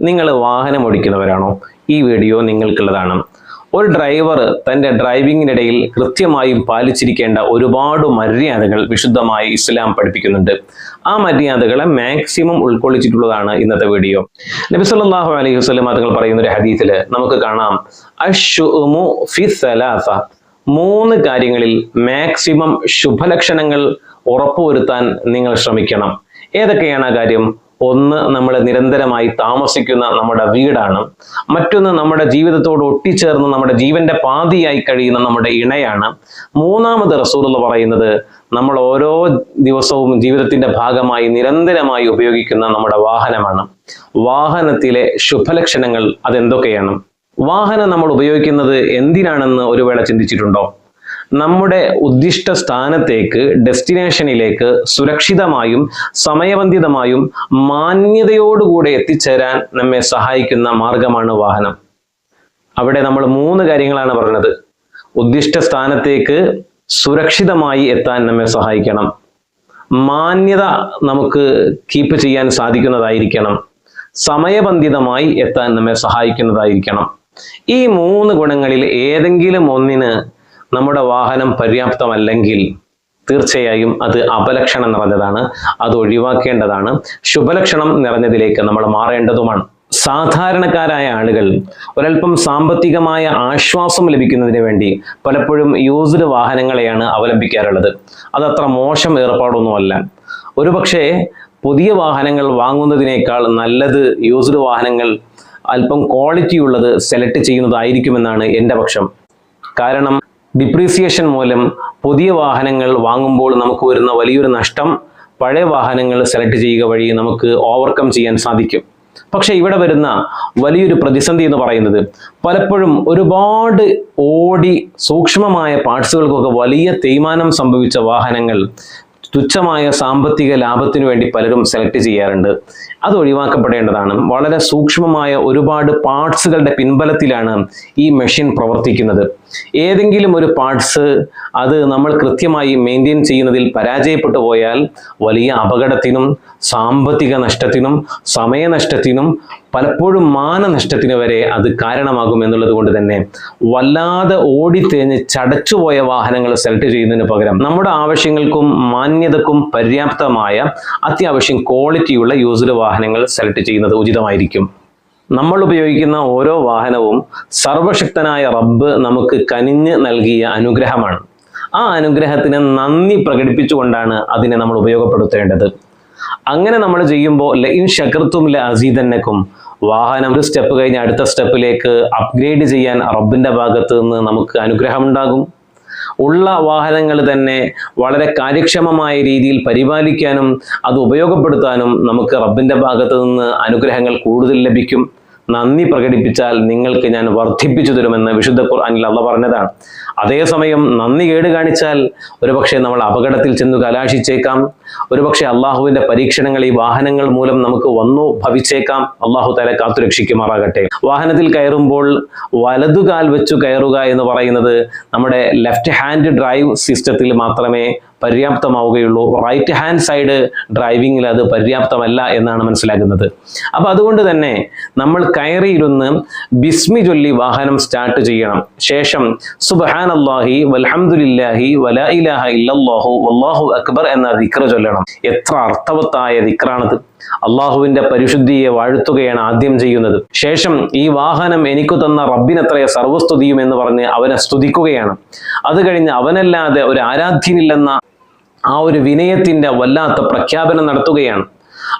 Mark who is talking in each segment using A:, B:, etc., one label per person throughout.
A: നിങ്ങൾ വാഹനം ഓടിക്കുന്നവരാണോ? ഈ വീഡിയോ നിങ്ങൾക്കുള്ളതാണ്. ഒരു ഡ്രൈവർ തന്റെ ഡ്രൈവിങ്ങിനിടയിൽ കൃത്യമായും പാലിച്ചിരിക്കേണ്ട ഒരുപാട് മര്യാദകൾ വിശുദ്ധമായി ഇസ്ലാം പഠിപ്പിക്കുന്നുണ്ട്. ആ മര്യാദകളെ മാക്സിമം ഉൾക്കൊള്ളിച്ചിട്ടുള്ളതാണ് ഇന്നത്തെ വീഡിയോ. നബി സല്ലല്ലാഹു അലൈഹി വസല്ലം തങ്ങൾ പറയുന്ന ഒരു ഹദീസിൽ നമുക്ക് കാണാം. അഷ്ഉമു ഫി സലാസ. മൂന്ന് കാര്യങ്ങളിൽ മാക്സിമം ശുഭലക്ഷണങ്ങൾ ഉറപ്പുവരുത്താൻ നിങ്ങൾ ശ്രമിക്കണം. ഏതൊക്കെയാണ് ആ കാര്യം? ഒന്ന് നമ്മൾ നിരന്തരമായി താമസിക്കുന്ന നമ്മുടെ വീടാണ്. മറ്റൊന്ന് നമ്മുടെ ജീവിതത്തോട് ഒട്ടിച്ചേർന്ന് നമ്മുടെ ജീവന്റെ പാതിയായി കഴിയുന്ന നമ്മുടെ ഇണയാണ്. മൂന്നാമത് റസൂൽ എന്ന് പറയുന്നത് നമ്മൾ ഓരോ ദിവസവും ജീവിതത്തിന്റെ ഭാഗമായി നിരന്തരമായി ഉപയോഗിക്കുന്ന നമ്മുടെ വാഹനമാണ്. വാഹനത്തിലെ ശുഭലക്ഷണങ്ങൾ അതെന്തൊക്കെയാണ്? വാഹനം നമ്മൾ ഉപയോഗിക്കുന്നത് എന്തിനാണെന്ന് ഒരു വേള ചിന്തിച്ചിട്ടുണ്ടോ? നമ്മുടെ ഉദ്ദിഷ്ട സ്ഥാനത്തേക്ക് ഡെസ്റ്റിനേഷനിലേക്ക് സുരക്ഷിതമായും സമയബന്ധിതമായും മാന്യതയോടുകൂടെ എത്തിച്ചേരാൻ നമ്മെ സഹായിക്കുന്ന മാർഗമാണ് വാഹനം. അവിടെ നമ്മൾ മൂന്ന് കാര്യങ്ങളാണ് പറഞ്ഞത്. ഉദ്ദിഷ്ട സ്ഥാനത്തേക്ക് സുരക്ഷിതമായി എത്താൻ നമ്മെ സഹായിക്കണം. മാന്യത നമുക്ക് കീപ്പ് ചെയ്യാൻ സാധിക്കുന്നതായിരിക്കണം. സമയബന്ധിതമായി എത്താൻ നമ്മെ സഹായിക്കുന്നതായിരിക്കണം. ഈ മൂന്ന് ഗുണങ്ങളിൽ ഏതെങ്കിലും ഒന്നിന് നമ്മുടെ വാഹനം പര്യാപ്തമല്ലെങ്കിൽ തീർച്ചയായും അത് അപലക്ഷണം നിറഞ്ഞതാണ്. അത് ഒഴിവാക്കേണ്ടതാണ്. ശുഭലക്ഷണം നിറഞ്ഞതിലേക്ക് നമ്മൾ മാറേണ്ടതുമാണ്. സാധാരണക്കാരായ ആളുകൾ ഒരൽപ്പം സാമ്പത്തികമായ ആശ്വാസം ലഭിക്കുന്നതിന് വേണ്ടി പലപ്പോഴും യൂസ്ഡ് വാഹനങ്ങളെയാണ് അവലംബിക്കാറുള്ളത്. അതത്ര മോശം ഏർപ്പാടൊന്നുമല്ല. ഒരുപക്ഷെ പുതിയ വാഹനങ്ങൾ വാങ്ങുന്നതിനേക്കാൾ നല്ലത് യൂസ്ഡ് വാഹനങ്ങൾ അല്പം ക്വാളിറ്റി ഉള്ളത് സെലക്ട് ചെയ്യുന്നതായിരിക്കുമെന്നാണ് എന്റെ പക്ഷം. കാരണം ഡിപ്രീസിയേഷൻ മൂലം പുതിയ വാഹനങ്ങൾ വാങ്ങുമ്പോൾ നമുക്ക് വരുന്ന വലിയൊരു നഷ്ടം പഴയ വാഹനങ്ങൾ സെലക്ട് ചെയ്യുക വഴി നമുക്ക് ഓവർകം ചെയ്യാൻ സാധിക്കും. പക്ഷെ ഇവിടെ വരുന്ന വലിയൊരു പ്രതിസന്ധി എന്ന് പറയുന്നത് പലപ്പോഴും ഒരുപാട് ഓടി സൂക്ഷ്മമായ പാർട്സുകൾക്കൊക്കെ വലിയ തേയ്മാനം സംഭവിച്ച വാഹനങ്ങൾ തുച്ഛമായ സാമ്പത്തിക ലാഭത്തിനു വേണ്ടി പലരും സെലക്ട് ചെയ്യാറുണ്ട്. അത് ഒഴിവാക്കപ്പെടേണ്ടതാണ്. വളരെ സൂക്ഷ്മമായ ഒരുപാട് പാർട്സുകളുടെ പിൻബലത്തിലാണ് ഈ മെഷീൻ പ്രവർത്തിക്കുന്നത്. ഏതെങ്കിലും ഒരു പാർട്സ് അത് നമ്മൾ കൃത്യമായി മെയിന്റെയിൻ ചെയ്യുന്നതിൽ പരാജയപ്പെട്ടു പോയാൽ വലിയ അപകടത്തിനും സാമ്പത്തിക നഷ്ടത്തിനും സമയനഷ്ടത്തിനും പലപ്പോഴും മാനനഷ്ടത്തിന് വരെ അത് കാരണമാകും എന്നുള്ളത് കൊണ്ട് തന്നെ വല്ലാതെ ഓടിത്തേഞ്ഞ് ചടച്ചുപോയ വാഹനങ്ങൾ സെലക്ട് ചെയ്യുന്നതിന് പകരം നമ്മുടെ ആവശ്യങ്ങൾക്കും മാന്യതക്കും പര്യാപ്തമായ അത്യാവശ്യം ക്വാളിറ്റിയുള്ള യൂസ്ഡ് വാഹനങ്ങൾ സെലക്ട് ചെയ്യുന്നത് ഉചിതമായിരിക്കും. നമ്മൾ ഉപയോഗിക്കുന്ന ഓരോ വാഹനവും സർവശക്തനായ റബ്ബ് നമുക്ക് കനിഞ്ഞ് നൽകിയ അനുഗ്രഹമാണ്. ആ അനുഗ്രഹത്തിന് നന്ദി പ്രകടിപ്പിച്ചുകൊണ്ടാണ് അതിനെ നമ്മൾ ഉപയോഗപ്പെടുത്തേണ്ടത്. അങ്ങനെ നമ്മൾ ചെയ്യുമ്പോൾ ലൈൻ ഷക്കർത്തും ല അസീതന്നക്കും വാഹനം ഒരു സ്റ്റെപ്പ് കഴിഞ്ഞ് അടുത്ത സ്റ്റെപ്പിലേക്ക് അപ്ഗ്രേഡ് ചെയ്യാൻ റബ്ബിന്റെ ഭാഗത്ത് നിന്ന് നമുക്ക് അനുഗ്രഹമുണ്ടാകും. ഉള്ള വാഹനങ്ങൾ തന്നെ വളരെ കാര്യക്ഷമമായ രീതിയിൽ പരിപാലിക്കാനും അത് ഉപയോഗപ്പെടുത്താനും നമുക്ക് റബ്ബിന്റെ ഭാഗത്ത് നിന്ന് അനുഗ്രഹങ്ങൾ കൂടുതൽ ലഭിക്കും. നന്ദി പ്രകടിപ്പിച്ചാൽ നിങ്ങൾക്ക് ഞാൻ വർദ്ധിപ്പിച്ചു തരുമെന്ന് വിശുദ്ധ ഖുർആനിൽ അള്ള പറഞ്ഞതാണ്. അതേസമയം നന്ദി കേട് കാണിച്ചാൽ ഒരുപക്ഷെ നമ്മൾ അപകടത്തിൽ ചെന്ന് കലാശിച്ചേക്കാം. ഒരുപക്ഷെ അള്ളാഹുവിന്റെ പരീക്ഷണങ്ങൾ ഈ വാഹനങ്ങൾ മൂലം നമുക്ക് വന്നു ഭവിച്ചേക്കാം. അള്ളാഹു തല കാത്തുരക്ഷിക്കുമാറാകട്ടെ. വാഹനത്തിൽ കയറുമ്പോൾ വലതുകാൽ വെച്ചു കയറുക എന്ന് പറയുന്നത് നമ്മുടെ ലെഫ്റ്റ് ഹാൻഡ് ഡ്രൈവ് സിസ്റ്റത്തിൽ മാത്രമേ പര്യാപ്തമാവുകയുള്ളൂ. റൈറ്റ് ഹാൻഡ് സൈഡ് ഡ്രൈവിങ്ങിൽ അത് പര്യാപ്തമല്ല എന്നാണ് മനസ്സിലാക്കുന്നത്. അപ്പൊ അതുകൊണ്ട് തന്നെ നമ്മൾ കയറിയിരുന്ന് ബിസ്മി ചൊല്ലി വാഹനം സ്റ്റാർട്ട് ചെയ്യണം. ശേഷം സുബഹാൻ അള്ളാഹി വൽഹംദുലില്ലാഹി വലാ ഇലാഹ ഇല്ലല്ലാഹു വല്ലാഹു അക്ബർ എന്ന ദിക്ര ചൊല്ലണം. എത്ര അർത്ഥവത്തായ ദിക്റാണത്. അള്ളാഹുവിന്റെ പരിശുദ്ധിയെ വാഴ്ത്തുകയാണ് ആദ്യം ചെയ്യുന്നത്. ശേഷം ഈ വാഹനം എനിക്ക് തന്ന റബ്ബിനത്രയ സർവസ്തുതിയും എന്ന് പറഞ്ഞ് അവനെ സ്തുതിക്കുകയാണ്. അത് കഴിഞ്ഞ് അവനല്ലാതെ ഒരു ആരാധ്യനില്ലെന്ന ആ ഒരു വിനയത്തിന്റെ വല്ലാത്ത പ്രഖ്യാപനം നടത്തുകയാണ്.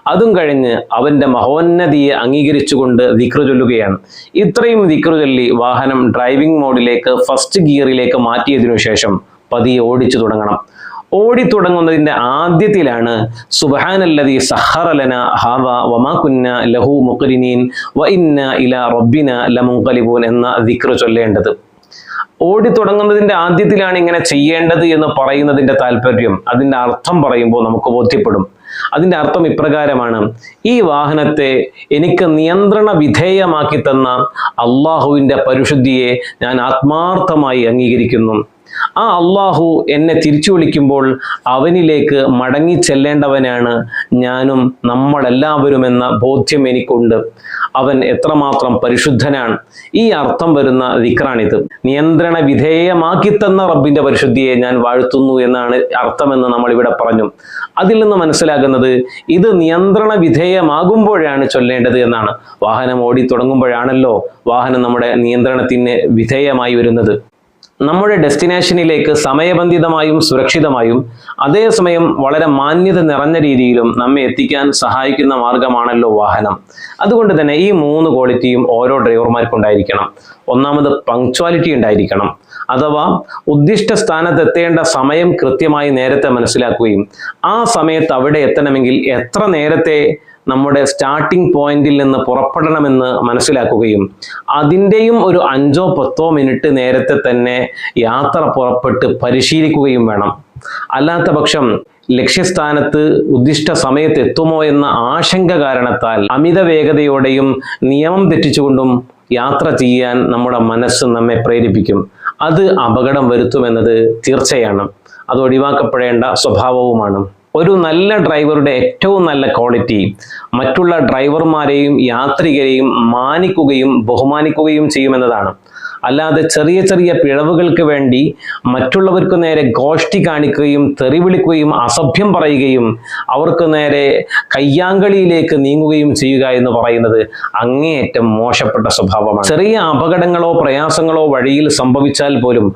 A: അതും കഴിഞ്ഞ് അവന്റെ മഹോന്നതിയെ അംഗീകരിച്ചുകൊണ്ട് ദിക്റ് ചൊല്ലുകയാണ്. ഇത്രയും ദിക്റ് ചൊല്ലി വാഹനം ഡ്രൈവിംഗ് മോഡിലേക്ക് ഫസ്റ്റ് ഗിയറിലേക്ക് മാറ്റിയതിനു ശേഷം പതിയെ ഓടിച്ചു തുടങ്ങണം. ഓടിത്തുടങ്ങുന്നതിന്റെ ആദ്യത്തിലാണ് സുബഹാനല്ലതി സഹറലന ഹാവ വമാ കുന്ന ലഹു മുഖരിനീൻ വ ഇന്ന ഇല റബ്ബിന എന്ന ദിക്റ് ചൊല്ലേണ്ടത്. ഓടി തുടങ്ങുന്നതിന്റെ ആദ്യത്തിലാണ് ഇങ്ങനെ ചെയ്യേണ്ടത് എന്ന് പറയുന്നതിന്റെ താല്പര്യം. അതിന്റെ അർത്ഥം പറയുമ്പോൾ നമുക്ക് ബോധ്യപ്പെടും. അതിന്റെ അർത്ഥം ഇപ്രകാരമാണ്. ഈ വാഹനത്തെ എനിക്ക് നിയന്ത്രണ വിധേയമാക്കി തന്ന അള്ളാഹുവിന്റെ പരിശുദ്ധിയെ ഞാൻ ആത്മാർത്ഥമായി അംഗീകരിക്കുന്നു. ആ അള്ളാഹു എന്നെ തിരിച്ചു വിളിക്കുമ്പോൾ അവനിലേക്ക് മടങ്ങി ചെല്ലേണ്ടവനാണ് ഞാനും നമ്മളെല്ലാവരും എന്ന ബോധ്യം എനിക്കുണ്ട്. അവൻ എത്രമാത്രം പരിശുദ്ധനാണ്. ഈ അർത്ഥം വരുന്ന ദിക്റാണിത്. നിയന്ത്രണ വിധേയമാക്കി തന്ന റബ്ബിന്റെ പരിശുദ്ധിയെ ഞാൻ വാഴ്ത്തുന്നു എന്നാണ് അർത്ഥമെന്ന് നമ്മൾ ഇവിടെ പറഞ്ഞു. അതിൽ നിന്ന് മനസ്സിലാകുന്നത് ഇത് നിയന്ത്രണ വിധേയമാകുമ്പോഴാണ് ചൊല്ലേണ്ടത് എന്നാണ്. വാഹനം ഓടി തുടങ്ങുമ്പോഴാണല്ലോ വാഹനം നമ്മുടെ നിയന്ത്രണത്തിന് വിധേയമായി വരുന്നത്. നമ്മുടെ ഡെസ്റ്റിനേഷനിലേക്ക് സമയബന്ധിതമായും സുരക്ഷിതമായും അതേസമയം വളരെ മാന്യത നിറഞ്ഞ രീതിയിലും നമ്മെ എത്തിക്കാൻ സഹായിക്കുന്ന മാർഗമാണല്ലോ വാഹനം. അതുകൊണ്ട് തന്നെ ഈ മൂന്ന് ക്വാളിറ്റിയും ഓരോ ഡ്രൈവർമാർക്കുണ്ടായിരിക്കണം ഒന്നാമത് പങ്ക്ച്വാലിറ്റി ഉണ്ടായിരിക്കണം. അഥവാ ഉദ്ദിഷ്ട സ്ഥാനത്ത് എത്തേണ്ട സമയം കൃത്യമായി നേരത്തെ മനസ്സിലാക്കുകയും ആ സമയത്ത് അവിടെ എത്തണമെങ്കിൽ എത്ര നേരത്തെ നമ്മുടെ സ്റ്റാർട്ടിംഗ് പോയിന്റിൽ നിന്ന് പുറപ്പെടണമെന്ന് മനസ്സിലാക്കുകയും അതിന്റെയും ഒരു അഞ്ചോ പത്തോ മിനിറ്റ് നേരത്തെ തന്നെ യാത്ര പുറപ്പെട്ട് പരിശീലിക്കുകയും വേണം. അല്ലാത്ത പക്ഷം ലക്ഷ്യസ്ഥാനത്ത് ഉദ്ദിഷ്ട സമയത്ത് എത്തുമോ എന്ന ആശങ്ക കാരണത്താൽ അമിത വേഗതയോടെയും നിയമം തെറ്റിച്ചുകൊണ്ടും യാത്ര ചെയ്യാൻ നമ്മുടെ മനസ്സ് നമ്മെ പ്രേരിപ്പിക്കും. അത് അപകടം വരുത്തുമെന്നത് തീർച്ചയാണ്. അത് ഒഴിവാക്കപ്പെടേണ്ട സ്വഭാവവുമാണ്. ഒരു നല്ല ഡ്രൈവറുടെ ഏറ്റവും നല്ല ക്വാളിറ്റി മറ്റുള്ള ഡ്രൈവർമാരെയും യാത്രികരെയും മാനിക്കുകയും ബഹുമാനിക്കുകയും ചെയ്യുമെന്നതാണ്. അല്ലാതെ ചെറിയ ചെറിയ പിഴവുകൾക്ക് വേണ്ടി മറ്റുള്ളവർക്ക് നേരെ ഗോഷ്ടി കാണിക്കുകയും തെറി വിളിക്കുകയും അസഭ്യം പറയുകയും അവർക്ക് നേരെ കയ്യാങ്കളിയിലേക്ക് നീങ്ങുകയും ചെയ്യുക എന്ന് പറയുന്നത് അങ്ങേയറ്റം മോശപ്പെട്ട സ്വഭാവമാണ്. ചെറിയ അപകടങ്ങളോ പ്രയാസങ്ങളോ വഴിയിൽ സംഭവിച്ചാൽ പോലും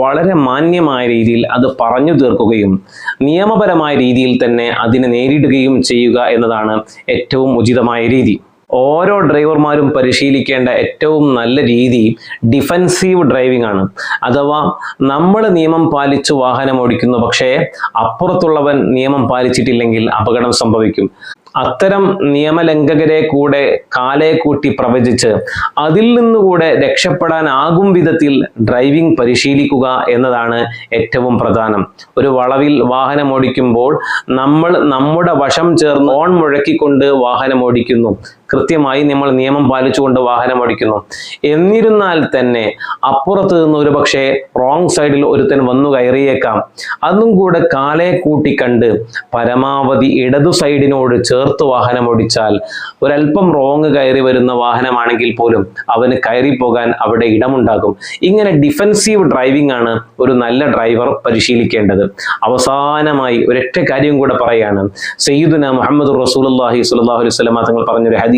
A: വളരെ മാന്യമായ രീതിയിൽ അത് പറഞ്ഞു തീർക്കുകയും നിയമപരമായ രീതിയിൽ തന്നെ അതിനെ നേരിടുകയും ചെയ്യുക എന്നതാണ് ഏറ്റവും ഉചിതമായ രീതി. ഓരോ ഡ്രൈവർമാരും പരിശീലിക്കേണ്ട ഏറ്റവും നല്ല രീതി ഡിഫൻസീവ് ഡ്രൈവിംഗ് ആണ്. അഥവാ നമ്മൾ നിയമം പാലിച്ചു വാഹനം ഓടിക്കുന്നു പക്ഷേ അപ്പുറത്തുള്ളവൻ നിയമം പാലിച്ചിട്ടില്ലെങ്കിൽ അപകടം സംഭവിക്കും. അത്തരം നിയമലംഘകരെ കൂടെ കാലെ കൂട്ടി പ്രവചിച്ച് അതിൽ നിന്നുകൂടെ രക്ഷപ്പെടാനാകും വിധത്തിൽ ഡ്രൈവിംഗ് പരിശീലിക്കുക എന്നതാണ് ഏറ്റവും പ്രധാനം. ഒരു വളവിൽ വാഹനം ഓടിക്കുമ്പോൾ നമ്മൾ നമ്മുടെ വശം ചേർന്ന് ഓൺ മുഴക്കിക്കൊണ്ട് വാഹനം ഓടിക്കുന്നു. കൃത്യമായി നമ്മൾ നിയമം പാലിച്ചുകൊണ്ട് വാഹനം ഓടിക്കുന്നു. എന്നിരുന്നാൽ തന്നെ അപ്പുറത്ത് നിന്ന് ഒരു പക്ഷേ റോങ് സൈഡിൽ ഒരുത്തൻ വന്നു കയറിയേക്കാം. അതും കൂടെ കാലെ കൂട്ടിക്കണ്ട് പരമാവധി ഇടതു സൈഡിനോട് ചേർത്ത് വാഹനം ഓടിച്ചാൽ ഒരല്പം റോങ് കയറി വരുന്ന വാഹനമാണെങ്കിൽ പോലും അവന് കയറി പോകാൻ അവിടെ ഇടമുണ്ടാകും. ഇങ്ങനെ ഡിഫൻസീവ് ഡ്രൈവിംഗ് ആണ് ഒരു നല്ല ഡ്രൈവർ പരിശീലിക്കേണ്ടത്. അവസാനമായി ഒരൊറ്റ കാര്യം കൂടെ പറയാണ്. സയ്യിദുന മുഹമ്മദ് റസൂലുള്ളാഹി അള്ളാഹി അലൈഹി വസല്ലം തങ്ങൾ പറഞ്ഞൊരു ഹദീസ്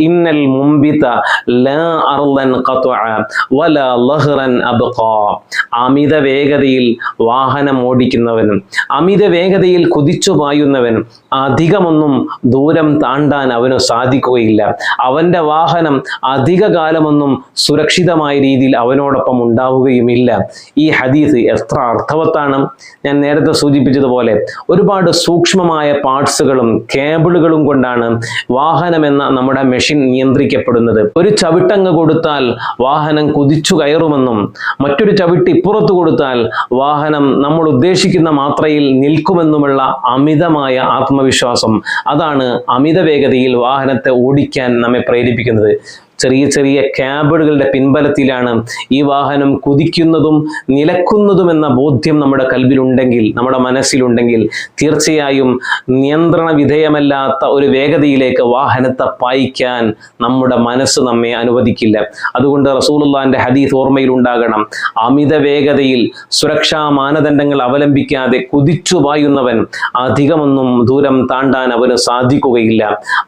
A: ഇന്നൽ മുംബിത ലാ വലാ ലഹ്റൻ അബ്ഖാ. അമിത വേഗതയിൽ വാഹനം ഓടിക്കുന്നവനും അമിത വേഗതയിൽ കുതിച്ചു പായുന്നവനും അധികമൊന്നും ദൂരം താണ്ടാൻ അവന് സാധിക്കുകയില്ല. അവന്റെ വാഹനം അധിക കാലമൊന്നും സുരക്ഷിതമായ രീതിയിൽ അവനോടൊപ്പം ഉണ്ടാവുകയുമില്ല. ഈ ഹദീസ് എത്ര അർത്ഥവത്താണ്? ഞാൻ നേരത്തെ സൂചിപ്പിച്ചതുപോലെ ഒരുപാട് സൂക്ഷ്മമായ പാർട്സുകളും കേബിളുകളും കൊണ്ടാണ് വാഹനം എന്ന നമ്മുടെ മെഷീൻ നിയന്ത്രിക്കപ്പെടുന്നത്. ഒരു ചവിട്ടങ്ങ് കൊടുത്താൽ വാഹനം കുതിച്ചു കയറുമെന്നും മറ്റൊരു ചവിട്ട് ഇപ്പുറത്ത് കൊടുത്താൽ വാഹനം നമ്മൾ ഉദ്ദേശിക്കുന്ന മാത്രയിൽ നിൽക്കുമെന്നുമുള്ള അമിതമായ ആത്മവിശ്വാസം. അതാണ് അമിത വേഗതയിൽ വാഹനത്തെ ഓടിക്കാൻ നമ്മെ പ്രേരിപ്പിക്കുന്നത്. ചെറിയ ചെറിയ ക്യാബുകളുടെ പിൻബലത്തിലാണ് ഈ വാഹനം കുതിക്കുന്നതും നിലക്കുന്നതും എന്ന ബോധ്യം നമ്മുടെ കൽവിലുണ്ടെങ്കിൽ നമ്മുടെ മനസ്സിലുണ്ടെങ്കിൽ തീർച്ചയായും നിയന്ത്രണ വിധേയമല്ലാത്ത ഒരു വേഗതയിലേക്ക് വാഹനത്തെ പായിക്കാൻ നമ്മുടെ മനസ്സ് നമ്മെ അനുവദിക്കില്ല. അതുകൊണ്ട് റസൂലുള്ളാന്റെ ഹദീസ് ഓർമ്മയിൽ ഉണ്ടാകണം അമിത വേഗതയിൽ സുരക്ഷാ മാനദണ്ഡങ്ങൾ അവലംബിക്കാതെ കുതിച്ചു പായുന്നവൻ അധികമൊന്നും ദൂരം താണ്ടാൻ അവന് സാധിക്കുകയില്ല.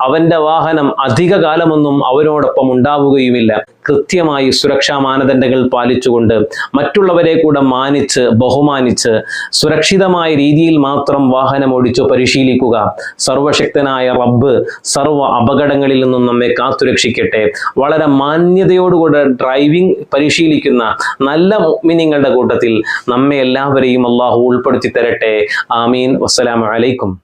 A: അവന്റെ വാഹനം അധിക കാലമൊന്നും അവനോടൊപ്പം ഉണ്ടാവുകയുമില്ല. കൃത്യമായി സുരക്ഷാ മാനദണ്ഡങ്ങൾ പാലിച്ചുകൊണ്ട് മറ്റുള്ളവരെ കൂടെ മാനിച്ച് ബഹുമാനിച്ച് സുരക്ഷിതമായ രീതിയിൽ മാത്രം വാഹനം ഓടിച്ചു പരിശീലിക്കുക. സർവശക്തനായ റബ്ബ് സർവ അപകടങ്ങളിൽ നിന്നും നമ്മെ കാത്തുരക്ഷിക്കട്ടെ. വളരെ മാന്യതയോടുകൂടെ ഡ്രൈവിംഗ് പരിശീലിക്കുന്ന നല്ല മിനിങ്ങളുടെ കൂട്ടത്തിൽ നമ്മെ എല്ലാവരെയും അള്ളാഹു ഉൾപ്പെടുത്തി തരട്ടെ ആമീൻ. വസ്സലാമു അലൈക്കും.